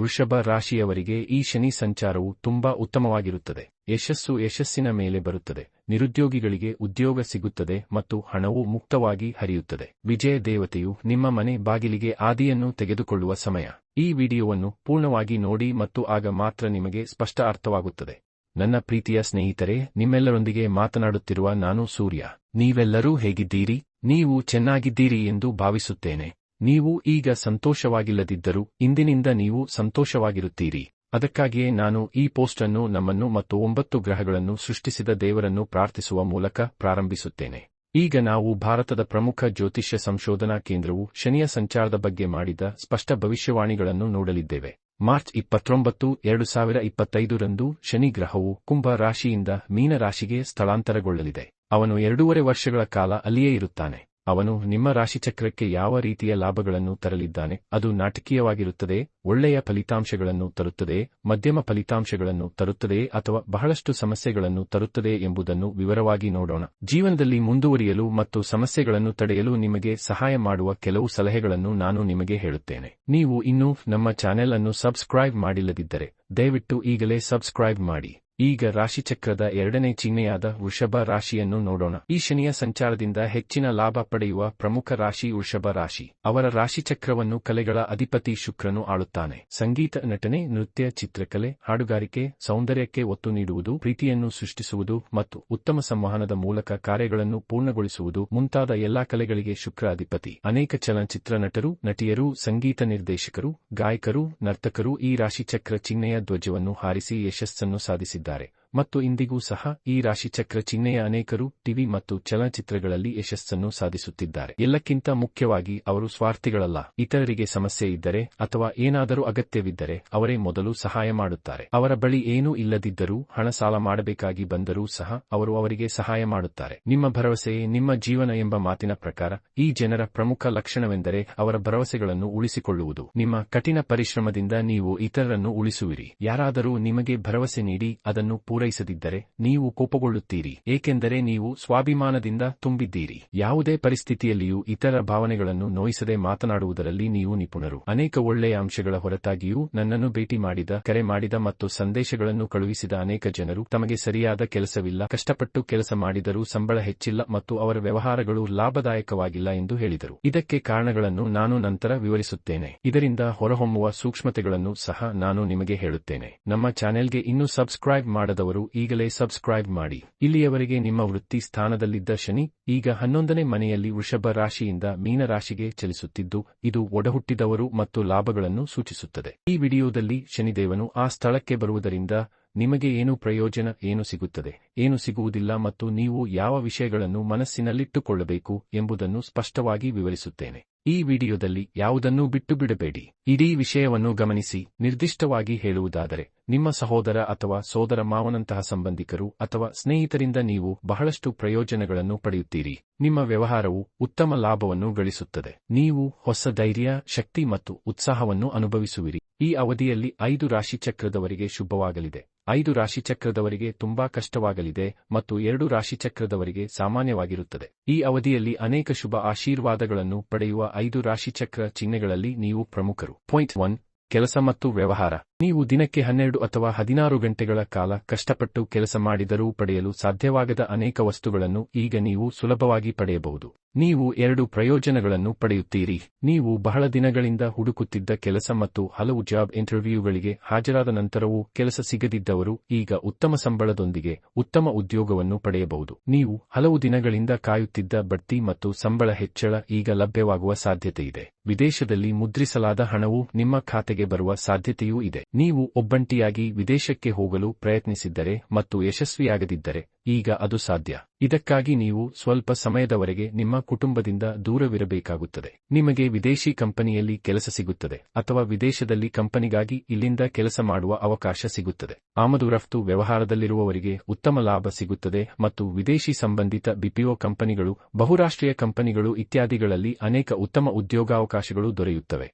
ವೃಷಭ ರಾಶಿಯವರಿಗೆ ಈ ಶನಿ ಸಂಚಾರವು ತುಂಬಾ ಉತ್ತಮವಾಗಿರುತ್ತದೆ. ಯಶಸ್ಸು ಯಶಸ್ಸಿನ ಮೇಲೆ ಬರುತ್ತದೆ. ನಿರುದ್ಯೋಗಿಗಳಿಗೆ ಉದ್ಯೋಗ ಸಿಗುತ್ತದೆ ಮತ್ತು ಹಣವು ಮುಕ್ತವಾಗಿ ಹರಿಯುತ್ತದೆ. ವಿಜಯ ದೇವತೆಯು ನಿಮ್ಮ ಮನೆ ಬಾಗಿಲಿಗೆ ಆದಿಯನ್ನು ತೆಗೆದುಕೊಳ್ಳುವ ಸಮಯ. ಈ ವಿಡಿಯೋವನ್ನು ಪೂರ್ಣವಾಗಿ ನೋಡಿ ಮತ್ತು ಆಗ ಮಾತ್ರ ನಿಮಗೆ ಸ್ಪಷ್ಟ ಅರ್ಥವಾಗುತ್ತದೆ. ನನ್ನ ಪ್ರೀತಿಯ ಸ್ನೇಹಿತರೆ, ನಿಮ್ಮೆಲ್ಲರೊಂದಿಗೆ ಮಾತನಾಡುತ್ತಿರುವ ನಾನು ಸೂರ್ಯ. ನೀವೆಲ್ಲರೂ ಹೇಗಿದ್ದೀರಿ? ನೀವು ಚೆನ್ನಾಗಿದ್ದೀರಿ ಎಂದು ಭಾವಿಸುತ್ತೇನೆ. ನೀವು ಈಗ ಸಂತೋಷವಾಗಿಲ್ಲದಿದ್ದರೂ ಇಂದಿನಿಂದ ನೀವು ಸಂತೋಷವಾಗಿರುತ್ತೀರಿ. ಅದಕ್ಕಾಗಿಯೇ ನಾನು ಈ ಪೋಸ್ಟ್ ಅನ್ನು ನಮ್ಮನ್ನು ಮತ್ತು ಒಂಬತ್ತು ಗ್ರಹಗಳನ್ನು ಸೃಷ್ಟಿಸಿದ ದೇವರನ್ನು ಪ್ರಾರ್ಥಿಸುವ ಮೂಲಕ ಪ್ರಾರಂಭಿಸುತ್ತೇನೆ. ಈಗ ನಾವು ಭಾರತದ ಪ್ರಮುಖ ಜ್ಯೋತಿಷ್ಯ ಸಂಶೋಧನಾ ಕೇಂದ್ರವು ಶನಿಯ ಸಂಚಾರದ ಬಗ್ಗೆ ಮಾಡಿದ ಸ್ಪಷ್ಟ ಭವಿಷ್ಯವಾಣಿಗಳನ್ನು ನೋಡಲಿದ್ದೇವೆ. ಮಾರ್ಚ್ ಇಪ್ಪತ್ತೊಂಬತ್ತು, ಎರಡು ಸಾವಿರ ಇಪ್ಪತ್ತೈದರಂದು ಶನಿ ಗ್ರಹವು ಕುಂಭ ರಾಶಿಯಿಂದ ಮೀನ ರಾಶಿಗೆ ಸ್ಥಳಾಂತರಗೊಳ್ಳಲಿದೆ. ಅವನು ಎರಡೂವರೆ ವರ್ಷಗಳ ಕಾಲ ಅಲ್ಲಿಯೇ ಇರುತ್ತಾನೆ. ಅವನು ನಿಮ್ಮ ರಾಶಿಚಕ್ರಕ್ಕೆ ಯಾವ ರೀತಿಯ ಲಾಭಗಳನ್ನು ತರಲಿದ್ದಾನೆ? ಅದು ನಾಟಕೀಯವಾಗಿರುತ್ತದೆ, ಒಳ್ಳೆಯ ಫಲಿತಾಂಶಗಳನ್ನು ತರುತ್ತದೆ, ಮಧ್ಯಮ ಫಲಿತಾಂಶಗಳನ್ನು ತರುತ್ತದೆ ಅಥವಾ ಬಹಳಷ್ಟು ಸಮಸ್ಯೆಗಳನ್ನು ತರುತ್ತದೆ ಎಂಬುದನ್ನು ವಿವರವಾಗಿ ನೋಡೋಣ. ಜೀವನದಲ್ಲಿ ಮುಂದುವರಿಯಲು ಮತ್ತು ಸಮಸ್ಯೆಗಳನ್ನು ತಡೆಯಲು ನಿಮಗೆ ಸಹಾಯ ಮಾಡುವ ಕೆಲವು ಸಲಹೆಗಳನ್ನು ನಾನು ನಿಮಗೆ ಹೇಳುತ್ತೇನೆ. ನೀವು ಇನ್ನೂ ನಮ್ಮ ಚಾನೆಲ್ ಅನ್ನು ಸಬ್ಸ್ಕ್ರೈಬ್ ಮಾಡಿಲ್ಲದಿದ್ದರೆ, ದಯವಿಟ್ಟು ಈಗಲೇ ಸಬ್ಸ್ಕ್ರೈಬ್ ಮಾಡಿ. ಈಗ ರಾಶಿಚಕ್ರದ ಎರಡನೇ ಚಿಹ್ನೆಯಾದ ವೃಷಭ ರಾಶಿಯನ್ನು ನೋಡೋಣ. ಈ ಶನಿಯ ಸಂಚಾರದಿಂದ ಹೆಚ್ಚಿನ ಲಾಭ ಪಡೆಯುವ ಪ್ರಮುಖ ರಾಶಿ ವೃಷಭ ರಾಶಿ. ಅವರ ರಾಶಿಚಕ್ರವನ್ನು ಕಲೆಗಳ ಅಧಿಪತಿ ಶುಕ್ರನು ಆಳುತ್ತಾನೆ. ಸಂಗೀತ, ನಟನೆ, ನೃತ್ಯ, ಚಿತ್ರಕಲೆ, ಹಾಡುಗಾರಿಕೆ, ಸೌಂದರ್ಯಕ್ಕೆ ಒತ್ತು ನೀಡುವುದು, ಪ್ರೀತಿಯನ್ನು ಸೃಷ್ಟಿಸುವುದು ಮತ್ತು ಉತ್ತಮ ಸಂವಹನದ ಮೂಲಕ ಕಾರ್ಯಗಳನ್ನು ಪೂರ್ಣಗೊಳಿಸುವುದು ಮುಂತಾದ ಎಲ್ಲಾ ಕಲೆಗಳಿಗೆ ಶುಕ್ರ ಅಧಿಪತಿ. ಅನೇಕ ಚಲನಚಿತ್ರ ನಟರು, ನಟಿಯರು, ಸಂಗೀತ ನಿರ್ದೇಶಕರು, ಗಾಯಕರು, ನರ್ತಕರು ಈ ರಾಶಿಚಕ್ರ ಚಿಹ್ನೆಯ ಧ್ವಜವನ್ನು ಹಾರಿಸಿ ಯಶಸ್ಸನ್ನು ಸಾಧಿಸಿದ್ದಾರೆ. ಮಾಡಿದ್ದಾರೆ ಮತ್ತು ಇಂದಿಗೂ ಸಹ ಈ ರಾಶಿಚಕ್ರ ಚಿಹ್ನೆಯ ಅನೇಕರು ಟಿವಿ ಮತ್ತು ಚಲನಚಿತ್ರಗಳಲ್ಲಿ ಯಶಸ್ಸನ್ನು ಸಾಧಿಸುತ್ತಿದ್ದಾರೆ. ಎಲ್ಲಕ್ಕಿಂತ ಮುಖ್ಯವಾಗಿ ಅವರು ಸ್ವಾರ್ಥಿಗಳಲ್ಲ. ಇತರರಿಗೆ ಸಮಸ್ಯೆ ಇದ್ದರೆ ಅಥವಾ ಏನಾದರೂ ಅಗತ್ಯವಿದ್ದರೆ ಅವರೇ ಮೊದಲು ಸಹಾಯ ಮಾಡುತ್ತಾರೆ. ಅವರ ಬಳಿ ಏನೂ ಇಲ್ಲದಿದ್ದರೂ ಹಣ ಸಾಲ ಮಾಡಬೇಕಾಗಿ ಬಂದರೂ ಸಹ ಅವರು ಅವರಿಗೆ ಸಹಾಯ ಮಾಡುತ್ತಾರೆ. ನಿಮ್ಮ ಭರವಸೆಯೇ ನಿಮ್ಮ ಜೀವನ ಎಂಬ ಮಾತಿನ ಪ್ರಕಾರ ಈ ಜನರ ಪ್ರಮುಖ ಲಕ್ಷಣವೆಂದರೆ ಅವರ ಭರವಸೆಗಳನ್ನು ಉಳಿಸಿಕೊಳ್ಳುವುದು. ನಿಮ್ಮ ಕಠಿಣ ಪರಿಶ್ರಮದಿಂದ ನೀವು ಇತರರನ್ನು ಉಳಿಸುವಿರಿ. ಯಾರಾದರೂ ನಿಮಗೆ ಭರವಸೆ ನೀಡಿ ಅದನ್ನು ಪೂರೈಸದಿದ್ದರೆ ನೀವು ಕೋಪಗೊಳ್ಳುತ್ತೀರಿ, ಏಕೆಂದರೆ ನೀವು ಸ್ವಾಭಿಮಾನದಿಂದ ತುಂಬಿದ್ದೀರಿ. ಯಾವುದೇ ಪರಿಸ್ಥಿತಿಯಲ್ಲಿಯೂ ಇತರ ಭಾವನೆಗಳನ್ನು ನೋಯಿಸದೆ ಮಾತನಾಡುವುದರಲ್ಲಿ ನೀವು ನಿಪುಣರು. ಅನೇಕ ಒಳ್ಳೆಯ ಅಂಶಗಳ ಹೊರತಾಗಿಯೂ ನನ್ನನ್ನು ಭೇಟಿ ಮಾಡಿದ, ಕರೆ ಮಾಡಿದ ಮತ್ತು ಸಂದೇಶಗಳನ್ನು ಕಳುಹಿಸಿದ ಅನೇಕ ಜನರು ತಮಗೆ ಸರಿಯಾದ ಕೆಲಸವಿಲ್ಲ, ಕಷ್ಟಪಟ್ಟು ಕೆಲಸ ಮಾಡಿದರೂ ಸಂಬಳ ಹೆಚ್ಚಿಲ್ಲ ಮತ್ತು ಅವರ ವ್ಯವಹಾರಗಳು ಲಾಭದಾಯಕವಾಗಿಲ್ಲ ಎಂದು ಹೇಳಿದರು. ಇದಕ್ಕೆ ಕಾರಣಗಳನ್ನು ನಾನು ನಂತರ ವಿವರಿಸುತ್ತೇನೆ. ಇದರಿಂದ ಹೊರಹೊಮ್ಮುವ ಸೂಕ್ಷ್ಮತೆಗಳನ್ನು ಸಹ ನಾನು ನಿಮಗೆ ಹೇಳುತ್ತೇನೆ. ನಮ್ಮ ಚಾನೆಲ್ಗೆ ಇನ್ನೂ ಸಬ್ಸ್ಕ್ರೈಬ್ ಮಾಡದವರು ಈಗಲೇ ಸಬ್ಸ್ಕ್ರೈಬ್ ಮಾಡಿ. ಇಲ್ಲಿಯವರೆಗೆ ನಿಮ್ಮ ವೃತ್ತಿ ಸ್ಥಾನದಲ್ಲಿದ್ದ ಶನಿ, ಈಗ ಹನ್ನೊಂದನೇ ಮನೆಯಲ್ಲಿ ವೃಷಭ ರಾಶಿಯಿಂದ ಮೀನ ರಾಶಿಗೆ ಚಲಿಸುತ್ತಿದ್ದು, ಇದು ಒಡಹುಟ್ಟಿದವರು ಮತ್ತು ಲಾಭಗಳನ್ನು ಸೂಚಿಸುತ್ತದೆ. ಈ ವಿಡಿಯೋದಲ್ಲಿ ಶನಿದೇವನು ಆ ಸ್ಥಳಕ್ಕೆ ಬರುವುದರಿಂದ ನಿಮಗೆ ಏನು ಪ್ರಯೋಜನ, ಏನು ಸಿಗುತ್ತದೆ, ಏನು ಸಿಗುವುದಿಲ್ಲ ಮತ್ತು ನೀವು ಯಾವ ವಿಷಯಗಳನ್ನು ಮನಸ್ಸಿನಲ್ಲಿಟ್ಟುಕೊಳ್ಳಬೇಕು ಎಂಬುದನ್ನು ಸ್ಪಷ್ಟವಾಗಿ ವಿವರಿಸುತ್ತೇನೆ. ಈ ವಿಡಿಯೋದಲ್ಲಿ ಯಾವುದನ್ನೂ ಬಿಟ್ಟು ಬಿಡಬೇಡಿ ಇಡೀ ವಿಷಯವನ್ನು ಗಮನಿಸಿ, ನಿರ್ದಿಷ್ಟವಾಗಿ ಹೇಳುವುದಾದರೆ, ನಿಮ್ಮ ಸಹೋದರ ಅಥವಾ ಸೋದರ ಮಾವನಂತಹ ಸಂಬಂಧಿಕರು ಅಥವಾ ಸ್ನೇಹಿತರಿಂದ ನೀವು ಬಹಳಷ್ಟು ಪ್ರಯೋಜನಗಳನ್ನು ಪಡೆಯುತ್ತೀರಿ. ನಿಮ್ಮ ವ್ಯವಹಾರವು ಉತ್ತಮ ಲಾಭವನ್ನು ಗಳಿಸುತ್ತದೆ. ನೀವು ಹೊಸ ಧೈರ್ಯ, ಶಕ್ತಿ ಮತ್ತು ಉತ್ಸಾಹವನ್ನು ಅನುಭವಿಸುವಿರಿ. ಈ ಅವಧಿಯಲ್ಲಿ ಐದು ರಾಶಿಚಕ್ರದವರಿಗೆ ಶುಭವಾಗಲಿದೆ. ಐದು ರಾಶಿಚಕ್ರದವರಿಗೆ ತುಂಬಾ ಕಷ್ಟವಾಗಲಿದೆ ಮತ್ತು ಎರಡು ರಾಶಿಚಕ್ರದವರಿಗೆ ಸಾಮಾನ್ಯವಾಗಿರುತ್ತದೆ. ಈ ಅವಧಿಯಲ್ಲಿ ಅನೇಕ ಶುಭ ಆಶೀರ್ವಾದಗಳನ್ನು ಪಡೆಯುವ ಐದು ರಾಶಿಚಕ್ರ ಚಿಹ್ನೆಗಳಲ್ಲಿ ನೀವು ಪ್ರಮುಖರು. ಪಾಯಿಂಟ್ ಒನ್ ಕೆಲಸ ಮತ್ತು ವ್ಯವಹಾರ. ನೀವು ದಿನಕ್ಕೆ ಹನ್ನೆರಡು ಅಥವಾ ಹದಿನಾರು ಗಂಟೆಗಳ ಕಾಲ ಕಷ್ಟಪಟ್ಟು ಕೆಲಸ ಮಾಡಿದರೂ ಪಡೆಯಲು ಸಾಧ್ಯವಾಗದ ಅನೇಕ ವಸ್ತುಗಳನ್ನು ಈಗ ನೀವು ಸುಲಭವಾಗಿ ಪಡೆಯಬಹುದು. ನೀವು ಎರಡು ಪ್ರಯೋಜನಗಳನ್ನು ಪಡೆಯುತ್ತೀರಿ. ನೀವು ಬಹಳ ದಿನಗಳಿಂದ ಹುಡುಕುತ್ತಿದ್ದ ಕೆಲಸ ಮತ್ತು ಹಲವು ಜಾಬ್ ಇಂಟರ್ವ್ಯೂಗಳಿಗೆ ಹಾಜರಾದ ನಂತರವೂ ಕೆಲಸ ಸಿಗದಿದ್ದವರು ಈಗ ಉತ್ತಮ ಸಂಬಳದೊಂದಿಗೆ ಉತ್ತಮ ಉದ್ಯೋಗವನ್ನು ಪಡೆಯಬಹುದು. ನೀವು ಹಲವು ದಿನಗಳಿಂದ ಕಾಯುತ್ತಿದ್ದ ಬಡ್ತಿ ಮತ್ತು ಸಂಬಳ ಹೆಚ್ಚಳ ಈಗ ಲಭ್ಯವಾಗುವ ಸಾಧ್ಯತೆಯಿದೆ. ವಿದೇಶದಲ್ಲಿ ಮುದ್ರಿಸಲಾದ ಹಣವು ನಿಮ್ಮ ಖಾತೆಗೆ ಬರುವ ಸಾಧ್ಯತೆಯೂ ಇದೆ. ನೀವು ಒಬ್ಬಂಟಿಯಾಗಿ ವಿದೇಶಕ್ಕೆ ಹೋಗಲು ಪ್ರಯತ್ನಿಸಿದ್ದರೆ ಮತ್ತು ಯಶಸ್ವಿಯಾಗದಿದ್ದರೆ ಈಗ ಅದು ಸಾಧ್ಯ. ಇದಕ್ಕಾಗಿ ನೀವು ಸ್ವಲ್ಪ ಸಮಯದವರೆಗೆ ನಿಮ್ಮ ಕುಟುಂಬದಿಂದ ದೂರವಿರಬೇಕಾಗುತ್ತದೆ. ನಿಮಗೆ ವಿದೇಶಿ ಕಂಪನಿಯಲ್ಲಿ ಕೆಲಸ ಸಿಗುತ್ತದೆ ಅಥವಾ ವಿದೇಶದಲ್ಲಿ ಕಂಪನಿಗಾಗಿ ಇಲ್ಲಿಂದ ಕೆಲಸ ಮಾಡುವ ಅವಕಾಶ ಸಿಗುತ್ತದೆ. ಆಮದು ರಫ್ತು ವ್ಯವಹಾರದಲ್ಲಿರುವವರಿಗೆ ಉತ್ತಮ ಲಾಭ ಸಿಗುತ್ತದೆ ಮತ್ತು ವಿದೇಶಿ ಸಂಬಂಧಿತ ಬಿಪಿಒ ಕಂಪನಿಗಳು, ಬಹುರಾಷ್ಟ್ರೀಯ ಕಂಪನಿಗಳು ಇತ್ಯಾದಿಗಳಲ್ಲಿ ಅನೇಕ ಉತ್ತಮ ಉದ್ಯೋಗಾವಕಾಶಗಳು ದೊರೆಯುತ್ತವೆ.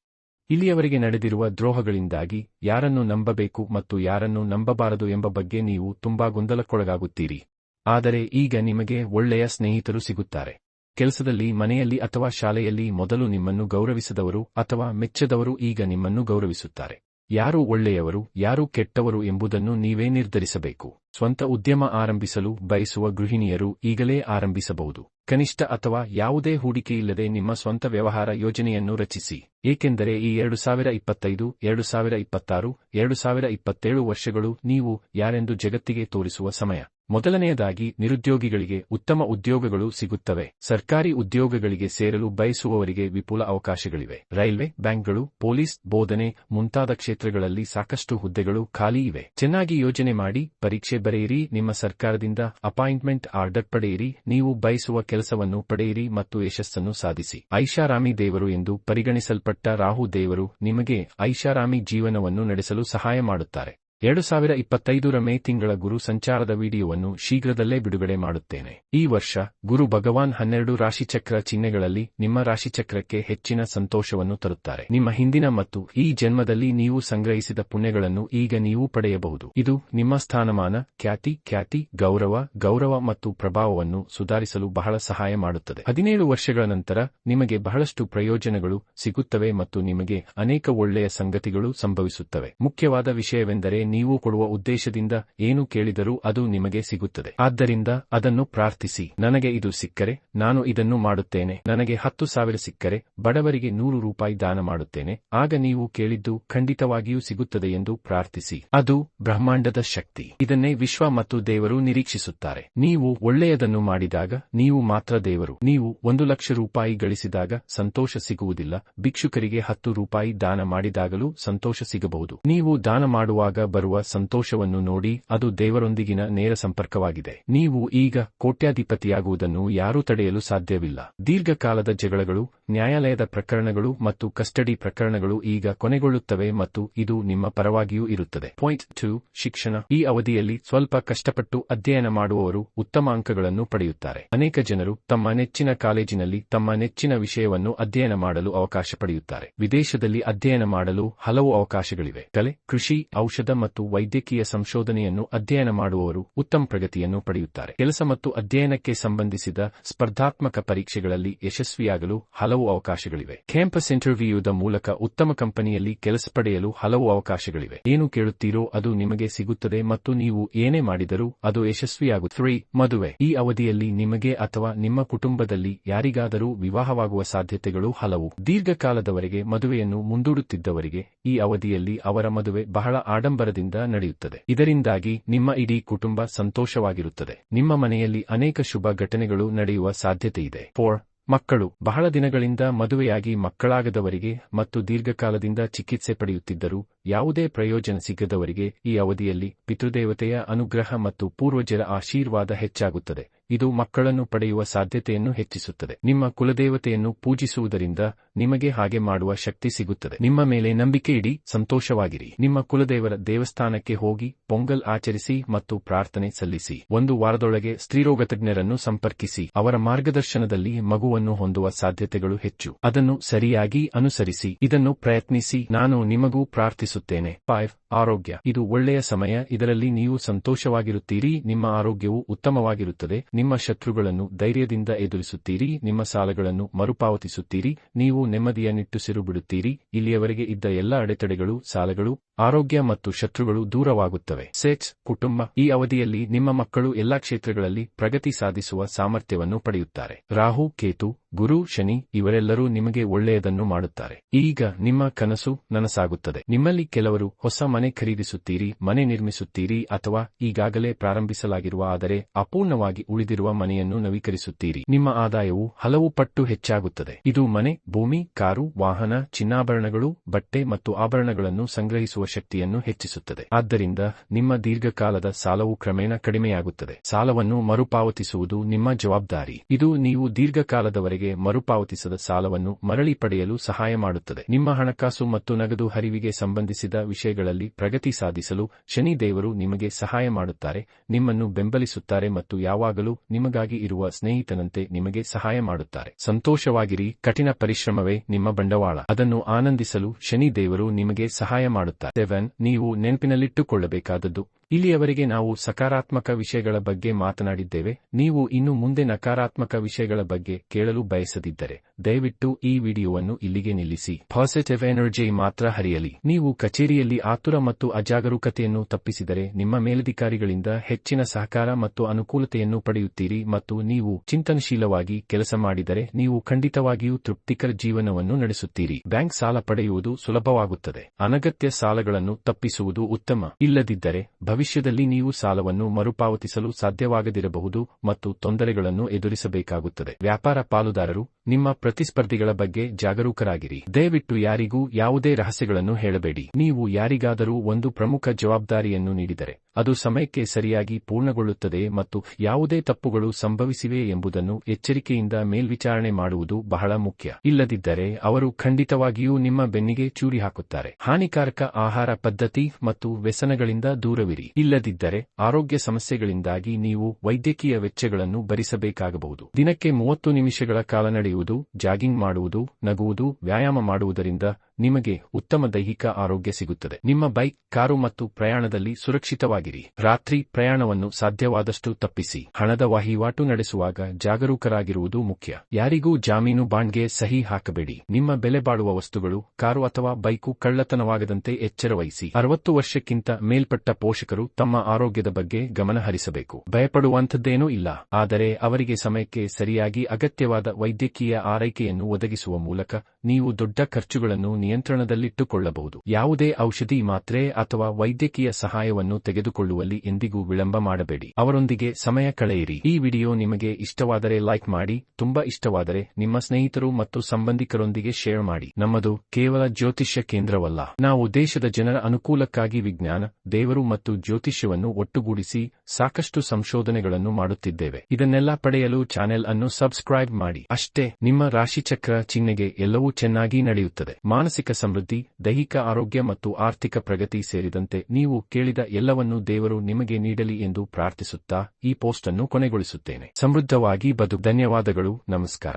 ಇಲ್ಲಿಯವರೆಗೆ ನಡೆದಿರುವ ದ್ರೋಹಗಳಿಂದಾಗಿ ಯಾರನ್ನು ನಂಬಬೇಕು ಮತ್ತು ಯಾರನ್ನು ನಂಬಬಾರದು ಎಂಬ ಬಗ್ಗೆ ನೀವು ತುಂಬಾ ಗೊಂದಲಕ್ಕೊಳಗಾಗುತ್ತೀರಿ. ಆದರೆ ಈಗ ನಿಮಗೆ ಒಳ್ಳೆಯ ಸ್ನೇಹಿತರು ಸಿಗುತ್ತಾರೆ. ಕೆಲಸದಲ್ಲಿ, ಮನೆಯಲ್ಲಿ ಅಥವಾ ಶಾಲೆಯಲ್ಲಿ ಮೊದಲು ನಿಮ್ಮನ್ನು ಗೌರವಿಸದವರು ಅಥವಾ ಮೆಚ್ಚದವರು ಈಗ ನಿಮ್ಮನ್ನು ಗೌರವಿಸುತ್ತಾರೆ. ಯಾರು ಒಳ್ಳೆಯವರು, ಯಾರು ಕೆಟ್ಟವರು ಎಂಬುದನ್ನು ನೀವೇ ನಿರ್ಧರಿಸಬೇಕು. ಸ್ವಂತ ಉದ್ಯಮ ಆರಂಭಿಸಲು ಬಯಸುವ ಗೃಹಿಣಿಯರು ಈಗಲೇ ಆರಂಭಿಸಬಹುದು. ಕನಿಷ್ಠ ಅಥವಾ ಯಾವುದೇ ಹೂಡಿಕೆಯಿಲ್ಲದೆ ನಿಮ್ಮ ಸ್ವಂತ ವ್ಯವಹಾರ ಯೋಜನೆಯನ್ನು ರಚಿಸಿ. ಏಕೆಂದರೆ ಈ ಎರಡು ಸಾವಿರ ಇಪ್ಪತ್ತೈದು, ಎರಡು ಸಾವಿರ ಇಪ್ಪತ್ತಾರು, ಎರಡು ಸಾವಿರ ಇಪ್ಪತ್ತೇಳು ವರ್ಷಗಳು ನೀವು ಯಾರೆಂದು ಜಗತ್ತಿಗೆ ತೋರಿಸುವ ಸಮಯ. ಮೊದಲನೆಯದಾಗಿ ನಿರುದ್ಯೋಗಿಗಳಿಗೆ ಉತ್ತಮ ಉದ್ಯೋಗಗಳು ಸಿಗುತ್ತವೆ. ಸರ್ಕಾರಿ ಉದ್ಯೋಗಗಳಿಗೆ ಸೇರಲು ಬಯಸುವವರಿಗೆ ವಿಪುಲ ಅವಕಾಶಗಳಿವೆ. ರೈಲ್ವೆ, ಬ್ಯಾಂಕ್ಗಳು, ಪೊಲೀಸ್, ಬೋಧನೆ ಮುಂತಾದ ಕ್ಷೇತ್ರಗಳಲ್ಲಿ ಸಾಕಷ್ಟು ಹುದ್ದೆಗಳು ಖಾಲಿ ಇವೆ. ಚೆನ್ನಾಗಿ ಯೋಜನೆ ಮಾಡಿ, ಪರೀಕ್ಷೆ ಬರೆಯಿರಿ, ನಿಮ್ಮ ಸರ್ಕಾರದಿಂದ ಅಪಾಯಿಂಟ್ಮೆಂಟ್ ಆರ್ಡರ್ ಪಡೆಯಿರಿ, ನೀವು ಬಯಸುವ ಕೆಲಸವನ್ನು ಪಡೆಯಿರಿ ಮತ್ತು ಯಶಸ್ಸನ್ನು ಸಾಧಿಸಿ. ಐಷಾರಾಮಿ ದೇವರು ಎಂದು ಪರಿಗಣಿಸಲ್ಪಟ್ಟ ರಾಹು ದೇವರು ನಿಮಗೆ ಐಷಾರಾಮಿ ಜೀವನವನ್ನು ನಡೆಸಲು ಸಹಾಯ ಮಾಡುತ್ತಾರೆ. ಎರಡು ಸಾವಿರ ಇಪ್ಪತ್ತೈದರ ಮೇ ತಿಂಗಳ ಗುರು ಸಂಚಾರದ ವಿಡಿಯೋವನ್ನು ಶೀಘ್ರದಲ್ಲೇ ಬಿಡುಗಡೆ ಮಾಡುತ್ತೇನೆ. ಈ ವರ್ಷ ಗುರು ಭಗವಾನ್ ಹನ್ನೆರಡು ರಾಶಿಚಕ್ರ ಚಿಹ್ನೆಗಳಲ್ಲಿ ನಿಮ್ಮ ರಾಶಿಚಕ್ರಕ್ಕೆ ಹೆಚ್ಚಿನ ಸಂತೋಷವನ್ನು ತರುತ್ತಾರೆ. ನಿಮ್ಮ ಹಿಂದಿನ ಮತ್ತು ಈ ಜನ್ಮದಲ್ಲಿ ನೀವು ಸಂಗ್ರಹಿಸಿದ ಪುಣ್ಯಗಳನ್ನು ಈಗ ನೀವು ಪಡೆಯಬಹುದು. ಇದು ನಿಮ್ಮ ಸ್ಥಾನಮಾನ, ಖ್ಯಾತಿ ಖ್ಯಾತಿ, ಗೌರವ ಗೌರವ ಮತ್ತು ಪ್ರಭಾವವನ್ನು ಸುಧಾರಿಸಲು ಬಹಳ ಸಹಾಯ ಮಾಡುತ್ತದೆ. ಹದಿನೇಳು ವರ್ಷಗಳ ನಂತರ ನಿಮಗೆ ಬಹಳಷ್ಟು ಪ್ರಯೋಜನಗಳು ಸಿಗುತ್ತವೆ ಮತ್ತು ನಿಮಗೆ ಅನೇಕ ಒಳ್ಳೆಯ ಸಂಗತಿಗಳು ಸಂಭವಿಸುತ್ತವೆ. ಮುಖ್ಯವಾದ ವಿಷಯವೆಂದರೆ ನೀವು ಕೊಡುವ ಉದ್ದೇಶದಿಂದ ಏನು ಕೇಳಿದರೂ ಅದು ನಿಮಗೆ ಸಿಗುತ್ತದೆ. ಆದ್ದರಿಂದ ಅದನ್ನು ಪ್ರಾರ್ಥಿಸಿ. ನನಗೆ ಇದು ಸಿಕ್ಕರೆ, ನಾನು ಇದನ್ನು ಮಾಡುತ್ತೇನೆ. ನನಗೆ ಹತ್ತು ಸಾವಿರ ಸಿಕ್ಕರೆ, ಬಡವರಿಗೆ ನೂರು ರೂಪಾಯಿ ದಾನ ಮಾಡುತ್ತೇನೆ. ಆಗ ನೀವು ಕೇಳಿದ್ದು ಖಂಡಿತವಾಗಿಯೂ ಸಿಗುತ್ತದೆ ಎಂದು ಪ್ರಾರ್ಥಿಸಿ. ಅದು ಬ್ರಹ್ಮಾಂಡದ ಶಕ್ತಿ. ಇದನ್ನೇ ವಿಶ್ವ ಮತ್ತು ದೇವರು ನಿರೀಕ್ಷಿಸುತ್ತಾರೆ. ನೀವು ಒಳ್ಳೆಯದನ್ನು ಮಾಡಿದಾಗ ನೀವು ಮಾತ್ರ ದೇವರು. ನೀವು ಒಂದು ಲಕ್ಷ ರೂಪಾಯಿ ಗಳಿಸಿದಾಗ ಸಂತೋಷ ಸಿಗುವುದಿಲ್ಲ. ಭಿಕ್ಷುಕರಿಗೆ ಹತ್ತು ರೂಪಾಯಿ ದಾನ ಮಾಡಿದಾಗಲೂ ಸಂತೋಷ ಸಿಗಬಹುದು. ನೀವು ದಾನ ಮಾಡುವಾಗ ಬರುವ ಸಂತೋಷವನ್ನು ನೋಡಿ ಅದು ದೇವರೊಂದಿಗಿನ ನೇರ ಸಂಪರ್ಕವಾಗಿದೆ. ನೀವು ಈಗ ಕೋಟ್ಯಾಧಿಪತಿಯಾಗುವುದನ್ನು ಯಾರೂ ತಡೆಯಲು ಸಾಧ್ಯವಿಲ್ಲ. ದೀರ್ಘಕಾಲದ ಜಗಳಗಳು ನ್ಯಾಯಾಲಯದ ಪ್ರಕರಣಗಳು ಮತ್ತು ಕಸ್ಟಡಿ ಪ್ರಕರಣಗಳು ಈಗ ಕೊನೆಗೊಳ್ಳುತ್ತವೆ ಮತ್ತು ಇದು ನಿಮ್ಮ ಪರವಾಗಿಯೂ ಇರುತ್ತದೆ. ಪಾಯಿಂಟ್ ಟು ಶಿಕ್ಷಣ. ಈ ಅವಧಿಯಲ್ಲಿ ಸ್ವಲ್ಪ ಕಷ್ಟಪಟ್ಟು ಅಧ್ಯಯನ ಮಾಡುವವರು ಉತ್ತಮ ಅಂಕಗಳನ್ನು ಪಡೆಯುತ್ತಾರೆ. ಅನೇಕ ಜನರು ತಮ್ಮ ನೆಚ್ಚಿನ ಕಾಲೇಜಿನಲ್ಲಿ ತಮ್ಮ ನೆಚ್ಚಿನ ವಿಷಯವನ್ನು ಅಧ್ಯಯನ ಮಾಡಲು ಅವಕಾಶ ಪಡೆಯುತ್ತಾರೆ. ವಿದೇಶದಲ್ಲಿ ಅಧ್ಯಯನ ಮಾಡಲು ಹಲವು ಅವಕಾಶಗಳಿವೆ. ಕಲೆ, ಕೃಷಿ, ಔಷಧ ಮತ್ತು ವೈದ್ಯಕೀಯ ಸಂಶೋಧನೆಯನ್ನು ಅಧ್ಯಯನ ಮಾಡುವವರು ಉತ್ತಮ ಪ್ರಗತಿಯನ್ನು ಪಡೆಯುತ್ತಾರೆ. ಕೆಲಸ ಮತ್ತು ಅಧ್ಯಯನಕ್ಕೆ ಸಂಬಂಧಿಸಿದ ಸ್ಪರ್ಧಾತ್ಮಕ ಪರೀಕ್ಷೆಗಳಲ್ಲಿ ಯಶಸ್ವಿಯಾಗಲು ಹಲವು ಅವಕಾಶಗಳಿವೆ. ಕ್ಯಾಂಪಸ್ ಇಂಟರ್ವ್ಯೂದ ಮೂಲಕ ಉತ್ತಮ ಕಂಪನಿಯಲ್ಲಿ ಕೆಲಸ ಪಡೆಯಲು ಹಲವು ಅವಕಾಶಗಳಿವೆ. ಏನು ಕೇಳುತ್ತೀರೋ ಅದು ನಿಮಗೆ ಸಿಗುತ್ತದೆ ಮತ್ತು ನೀವು ಏನೇ ಮಾಡಿದರೂ ಅದು ಯಶಸ್ವಿಯಾಗುತ್ತದೆ ಮದುವೆ. ಈ ಅವಧಿಯಲ್ಲಿ ನಿಮಗೆ ಅಥವಾ ನಿಮ್ಮ ಕುಟುಂಬದಲ್ಲಿ ಯಾರಿಗಾದರೂ ವಿವಾಹವಾಗುವ ಸಾಧ್ಯತೆಗಳು ಹಲವು. ದೀರ್ಘಕಾಲದವರೆಗೆ ಮದುವೆಯನ್ನು ಮುಂದೂಡುತ್ತಿದ್ದವರಿಗೆ ಈ ಅವಧಿಯಲ್ಲಿ ಅವರ ಮದುವೆ ಬಹಳ ಆಡಂಬರದಿಂದ ನಡೆಯುತ್ತದೆ. ಇದರಿಂದಾಗಿ ನಿಮ್ಮ ಇಡೀ ಕುಟುಂಬ ಸಂತೋಷವಾಗಿರುತ್ತದೆ. ನಿಮ್ಮ ಮನೆಯಲ್ಲಿ ಅನೇಕ ಶುಭ ಘಟನೆಗಳು ನಡೆಯುವ ಸಾಧ್ಯತೆಯಿದೆ. ಫೋರ್ ಮಕ್ಕಳು ಬಹಳ ದಿನಗಳಿಂದ ಮದುವೆಯಾಗಿ ಮಕ್ಕಳಾಗದವರಿಗೆ ಮತ್ತು ದೀರ್ಘಕಾಲದಿಂದ ಚಿಕಿತ್ಸೆ ಪಡೆಯುತ್ತಿದ್ದರೂ ಯಾವುದೇ ಪ್ರಯೋಜನ ಸಿಗದವರಿಗೆ ಈ ಅವಧಿಯಲ್ಲಿ ಪಿತೃದೇವತೆಯ ಅನುಗ್ರಹ ಮತ್ತು ಪೂರ್ವಜರ ಆಶೀರ್ವಾದ ಹೆಚ್ಚಾಗುತ್ತದೆ. ಇದು ಮಕ್ಕಳನ್ನು ಪಡೆಯುವ ಸಾಧ್ಯತೆಯನ್ನು ಹೆಚ್ಚಿಸುತ್ತದೆ. ನಿಮ್ಮ ಕುಲದೇವತೆಯನ್ನು ಪೂಜಿಸುವುದರಿಂದ ನಿಮಗೆ ಹಾಗೆ ಮಾಡುವ ಶಕ್ತಿ ಸಿಗುತ್ತದೆ. ನಿಮ್ಮ ಮೇಲೆ ನಂಬಿಕೆ ಇಡಿ, ಸಂತೋಷವಾಗಿರಿ. ನಿಮ್ಮ ಕುಲದೇವರ ದೇವಸ್ಥಾನಕ್ಕೆ ಹೋಗಿ, ಪೊಂಗಲ್ ಆಚರಿಸಿ ಮತ್ತು ಪ್ರಾರ್ಥನೆ ಸಲ್ಲಿಸಿ. ಒಂದು ವಾರದೊಳಗೆ ಸ್ತ್ರೀರೋಗ ತಜ್ಞರನ್ನು ಸಂಪರ್ಕಿಸಿ. ಅವರ ಮಾರ್ಗದರ್ಶನದಲ್ಲಿ ಮಗುವನ್ನು ಹೊಂದುವ ಸಾಧ್ಯತೆಗಳು ಹೆಚ್ಚು. ಅದನ್ನು ಸರಿಯಾಗಿ ಅನುಸರಿಸಿ. ಇದನ್ನು ಪ್ರಯತ್ನಿಸಿ. ನಾನು ನಿಮಗೂ ಪ್ರಾರ್ಥಿಸುತ್ತೇನೆ. ಫೈವ್. ಆರೋಗ್ಯ. ಇದು ಒಳ್ಳೆಯ ಸಮಯ. ಇದರಲ್ಲಿ ನೀವು ಸಂತೋಷವಾಗಿರುತ್ತೀರಿ. ನಿಮ್ಮ ಆರೋಗ್ಯವು ಉತ್ತಮವಾಗಿರುತ್ತದೆ. ನಿಮ್ಮ ಶತ್ರುಗಳನ್ನು ಧೈರ್ಯದಿಂದ ಎದುರಿಸುತ್ತೀರಿ. ನಿಮ್ಮ ಸಾಲಗಳನ್ನು ಮರುಪಾವತಿಸುತ್ತೀರಿ. ನೀವು ನೆಮ್ಮದಿಯ ನಿಟ್ಟುಸಿರು ಬಿಡುತ್ತೀರಿ ಇಲ್ಲಿಯವರೆಗೆ ಇದ್ದ ಎಲ್ಲ ಅಡೆತಡೆಗಳು, ಸಾಲಗಳು, ಆರೋಗ್ಯ ಮತ್ತು ಶತ್ರುಗಳು ದೂರವಾಗುತ್ತವೆ. ಸೆಕ್ಸ್ ಕುಟುಂಬ, ಈ ಅವಧಿಯಲ್ಲಿ ನಿಮ್ಮ ಮಕ್ಕಳು ಎಲ್ಲಾ ಕ್ಷೇತ್ರಗಳಲ್ಲಿ ಪ್ರಗತಿ ಸಾಧಿಸುವ ಸಾಮರ್ಥ್ಯವನ್ನು ಪಡೆಯುತ್ತಾರೆ. ರಾಹು, ಕೇತು ಗುರು, ಶನಿ ಇವರೆಲ್ಲರೂ ನಿಮಗೆ ಒಳ್ಳೆಯದನ್ನು ಮಾಡುತ್ತಾರೆ. ಈಗ ನಿಮ್ಮ ಕನಸು ನನಸಾಗುತ್ತದೆ. ನಿಮ್ಮಲ್ಲಿ ಕೆಲವರು ಹೊಸ ಮನೆ ಖರೀದಿಸುತ್ತೀರಿ, ಮನೆ ನಿರ್ಮಿಸುತ್ತೀರಿ ಅಥವಾ ಈಗಾಗಲೇ ಪ್ರಾರಂಭಿಸಲಾಗಿರುವ ಆದರೆ ಅಪೂರ್ಣವಾಗಿ ಉಳಿದಿರುವ ಮನೆಯನ್ನು ನವೀಕರಿಸುತ್ತೀರಿ. ನಿಮ್ಮ ಆದಾಯವು ಹಲವು ಪಟ್ಟು ಹೆಚ್ಚಾಗುತ್ತದೆ. ಇದು ಮನೆ, ಭೂಮಿ, ಕಾರು, ವಾಹನ, ಚಿನ್ನಾಭರಣಗಳು, ಬಟ್ಟೆ ಮತ್ತು ಆಭರಣಗಳನ್ನು ಸಂಗ್ರಹಿಸುವ ಶಕ್ತಿಯನ್ನು ಹೆಚ್ಚಿಸುತ್ತದೆ. ಆದ್ದರಿಂದ ನಿಮ್ಮ ದೀರ್ಘಕಾಲದ ಸಾಲವು ಕ್ರಮೇಣ ಕಡಿಮೆಯಾಗುತ್ತದೆ. ಸಾಲವನ್ನು ಮರುಪಾವತಿಸುವುದು ನಿಮ್ಮ ಜವಾಬ್ದಾರಿ. ಇದು ನೀವು ದೀರ್ಘಕಾಲದವರೆಗೆ ಮರುಪಾವತಿಸದ ಸಾಲವನ್ನು ಮರಳಿ ಪಡೆಯಲು ಸಹಾಯ ಮಾಡುತ್ತದೆ. ನಿಮ್ಮ ಹಣಕಾಸು ಮತ್ತು ನಗದು ಹರಿವಿಗೆ ಸಂಬಂಧಿಸಿದ ವಿಷಯಗಳಲ್ಲಿ ಪ್ರಗತಿ ಸಾಧಿಸಲು ಶನಿ ದೇವರು ನಿಮಗೆ ಸಹಾಯ ಮಾಡುತ್ತಾರೆ. ನಿಮ್ಮನ್ನು ಬೆಂಬಲಿಸುತ್ತಾರೆ ಮತ್ತು ಯಾವಾಗಲೂ ನಿಮಗಾಗಿ ಇರುವ ಸ್ನೇಹಿತನಂತೆ ನಿಮಗೆ ಸಹಾಯ ಮಾಡುತ್ತಾರೆ. ಸಂತೋಷವಾಗಿರಿ, ಕಠಿಣ ಪರಿಶ್ರಮವೇ ನಿಮ್ಮ ಬಂಡವಾಳ. ಅದನ್ನು ಆನಂದಿಸಲು ಶನಿ ದೇವರು ನಿಮಗೆ ಸಹಾಯ ಮಾಡುತ್ತಾರೆ. ಸೆವೆನ್, ನೀವು ನೆನಪಿನಲ್ಲಿಟ್ಟುಕೊಳ್ಳಬೇಕಾದದ್ದು ಇಲ್ಲಿಯವರೆಗೆ ನಾವು ಸಕಾರಾತ್ಮಕ ವಿಷಯಗಳ ಬಗ್ಗೆ ಮಾತನಾಡಿದ್ದೇವೆ. ನೀವು ಇನ್ನು ಮುಂದೆ ನಕಾರಾತ್ಮಕ ವಿಷಯಗಳ ಬಗ್ಗೆ ಕೇಳಲು ಬಯಸದಿದ್ದರೆ, ದಯವಿಟ್ಟು ಈ ವಿಡಿಯೋವನ್ನು ಇಲ್ಲಿಗೆ ನಿಲ್ಲಿಸಿ. ಪಾಸಿಟಿವ್ ಎನರ್ಜಿ ಮಾತ್ರ ಹರಿಯಲಿ. ನೀವು ಕಚೇರಿಯಲ್ಲಿ ಆತುರ ಮತ್ತು ಅಜಾಗರೂಕತೆಯನ್ನು ತಪ್ಪಿಸಿದರೆ, ನಿಮ್ಮ ಮೇಲಧಿಕಾರಿಗಳಿಂದ ಹೆಚ್ಚಿನ ಸಹಕಾರ ಮತ್ತು ಅನುಕೂಲತೆಯನ್ನು ಪಡೆಯುತ್ತೀರಿ ಮತ್ತು ನೀವು ಚಿಂತನಶೀಲವಾಗಿ ಕೆಲಸ ಮಾಡಿದರೆ, ನೀವು ಖಂಡಿತವಾಗಿಯೂ ತೃಪ್ತಿಕರ ಜೀವನವನ್ನು ನಡೆಸುತ್ತೀರಿ. ಬ್ಯಾಂಕ್ ಸಾಲ ಪಡೆಯುವುದು ಸುಲಭವಾಗುತ್ತದೆ. ಅನಗತ್ಯ ಸಾಲಗಳನ್ನು ತಪ್ಪಿಸುವುದು ಉತ್ತಮ. ಇಲ್ಲದಿದ್ದರೆ ಭವಿಷ್ಯದಲ್ಲಿ ನೀವು ಸಾಲವನ್ನು ಮರುಪಾವತಿಸಲು ಸಾಧ್ಯವಾಗದಿರಬಹುದು ಮತ್ತು ತೊಂದರೆಗಳನ್ನು ಎದುರಿಸಬೇಕಾಗುತ್ತದೆ. ವ್ಯಾಪಾರ ಪಾಲುದಾರರು, ನಿಮ್ಮ ಪ್ರತಿಸ್ಪರ್ಧಿಗಳ ಬಗ್ಗೆ ಜಾಗರೂಕರಾಗಿರಿ. ದಯವಿಟ್ಟು ಯಾರಿಗೂ ಯಾವುದೇ ರಹಸ್ಯಗಳನ್ನು ಹೇಳಬೇಡಿ. ನೀವು ಯಾರಿಗಾದರೂ ಒಂದು ಪ್ರಮುಖ ಜವಾಬ್ದಾರಿಯನ್ನು ನೀಡಿದರೆ, ಅದು ಸಮಯಕ್ಕೆ ಸರಿಯಾಗಿ ಪೂರ್ಣಗೊಳ್ಳುತ್ತದೆ ಮತ್ತು ಯಾವುದೇ ತಪ್ಪುಗಳು ಸಂಭವಿಸಿವೆ ಎಂಬುದನ್ನು ಎಚ್ಚರಿಕೆಯಿಂದ ಮೇಲ್ವಿಚಾರಣೆ ಮಾಡುವುದು ಬಹಳ ಮುಖ್ಯ. ಇಲ್ಲದಿದ್ದರೆ ಅವರು ಖಂಡಿತವಾಗಿಯೂ ನಿಮ್ಮ ಬೆನ್ನಿಗೆ ಚೂರಿ ಹಾಕುತ್ತಾರೆ. ಹಾನಿಕಾರಕ ಆಹಾರ ಪದ್ಧತಿ ಮತ್ತು ವ್ಯಸನಗಳಿಂದ ದೂರವಿರಿ. ಇಲ್ಲದಿದ್ದರೆ ಆರೋಗ್ಯ ಸಮಸ್ಯೆಗಳಿಂದಾಗಿ ನೀವು ವೈದ್ಯಕೀಯ ವೆಚ್ಚಗಳನ್ನು ಭರಿಸಬೇಕಾಗಬಹುದು. ದಿನಕ್ಕೆ ಮೂವತ್ತು ನಿಮಿಷಗಳ ಕಾಲ ನಡೆಯುವುದು, ಜಾಗಿಂಗ್ ಮಾಡುವುದು, ನಗುವುದು, ವ್ಯಾಯಾಮ ಮಾಡುವುದರಿಂದ ನಿಮಗೆ ಉತ್ತಮ ದೈಹಿಕ ಆರೋಗ್ಯ ಸಿಗುತ್ತದೆ. ನಿಮ್ಮ ಬೈಕ್, ಕಾರು ಮತ್ತು ಪ್ರಯಾಣದಲ್ಲಿ ಸುರಕ್ಷಿತವಾಗಿರಿ. ರಾತ್ರಿ ಪ್ರಯಾಣವನ್ನು ಸಾಧ್ಯವಾದಷ್ಟು ತಪ್ಪಿಸಿ. ಹಣದ ವಹಿವಾಟು ನಡೆಸುವಾಗ ಜಾಗರೂಕರಾಗಿರುವುದು ಮುಖ್ಯ. ಯಾರಿಗೂ ಜಾಮೀನು ಬಾಂಡ್ಗೆ ಸಹಿ ಹಾಕಬೇಡಿ. ನಿಮ್ಮ ಬೆಲೆ ಬಾಳುವ ವಸ್ತುಗಳು, ಕಾರು ಅಥವಾ ಬೈಕು ಕಳ್ಳತನವಾಗದಂತೆ ಎಚ್ಚರವಹಿಸಿ. ಅರವತ್ತು ವರ್ಷಕ್ಕಿಂತ ಮೇಲ್ಪಟ್ಟ ಪೋಷಕರು ತಮ್ಮ ಆರೋಗ್ಯದ ಬಗ್ಗೆ ಗಮನ ಹರಿಸಬೇಕು. ಭಯಪಡುವಂಥದ್ದೇನೂ ಇಲ್ಲ. ಆದರೆ ಅವರಿಗೆ ಸಮಯಕ್ಕೆ ಸರಿಯಾಗಿ ಅಗತ್ಯವಾದ ವೈದ್ಯಕೀಯ ಆರೈಕೆಯನ್ನು ಒದಗಿಸುವ ಮೂಲಕ ನೀವು ದೊಡ್ಡ ಖರ್ಚುಗಳನ್ನು ನಿಯಂತ್ರಣದಲ್ಲಿಟ್ಟುಕೊಳ್ಳಬಹುದು. ಯಾವುದೇ ಔಷಧಿ ಮಾತ್ರೆ ಅಥವಾ ವೈದ್ಯಕೀಯ ಸಹಾಯವನ್ನು ತೆಗೆದುಕೊಳ್ಳುವಲ್ಲಿ ಎಂದಿಗೂ ವಿಳಂಬ ಮಾಡಬೇಡಿ. ಅವರೊಂದಿಗೆ ಸಮಯ ಕಳೆಯಿರಿ. ಈ ವಿಡಿಯೋ ನಿಮಗೆ ಇಷ್ಟವಾದರೆ ಲೈಕ್ ಮಾಡಿ, ತುಂಬಾ ಇಷ್ಟವಾದರೆ ನಿಮ್ಮ ಸ್ನೇಹಿತರು ಮತ್ತು ಸಂಬಂಧಿಕರೊಂದಿಗೆ ಶೇರ್ ಮಾಡಿ. ನಮ್ಮದು ಕೇವಲ ಜ್ಯೋತಿಷ್ಯ ಕೇಂದ್ರವಲ್ಲ. ನಾವು ದೇಶದ ಜನರ ಅನುಕೂಲಕ್ಕಾಗಿ ವಿಜ್ಞಾನ, ದೇವರು ಮತ್ತು ಜ್ಯೋತಿಷ್ಯವನ್ನು ಒಟ್ಟುಗೂಡಿಸಿ ಸಾಕಷ್ಟು ಸಂಶೋಧನೆಗಳನ್ನು ಮಾಡುತ್ತಿದ್ದೇವೆ. ಇದನ್ನೆಲ್ಲ ಪಡೆಯಲು ಚಾನೆಲ್ ಅನ್ನು ಸಬ್ಸ್ಕ್ರೈಬ್ ಮಾಡಿ. ಅಷ್ಟೇ, ನಿಮ್ಮ ರಾಶಿಚಕ್ರ ಚಿಹ್ನೆಗೆ ಎಲ್ಲವೂ ಚೆನ್ನಾಗಿ ನಡೆಯುತ್ತದೆ. ಮಾನಸಿಕ ಸಮೃದ್ಧಿ, ದೈಹಿಕ ಆರೋಗ್ಯ ಮತ್ತು ಆರ್ಥಿಕ ಪ್ರಗತಿ ಸೇರಿದಂತೆ ನೀವು ಕೇಳಿದ ಎಲ್ಲವನ್ನೂ ದೇವರು ನಿಮಗೆ ನೀಡಲಿ ಎಂದು ಪ್ರಾರ್ಥಿಸುತ್ತಾ ಈ ಪೋಸ್ಟ್ ಅನ್ನು ಕೊನೆಗೊಳಿಸುತ್ತೇನೆ. ಸಮೃದ್ಧವಾಗಿ ಬದು. ಧನ್ಯವಾದಗಳು. ನಮಸ್ಕಾರ.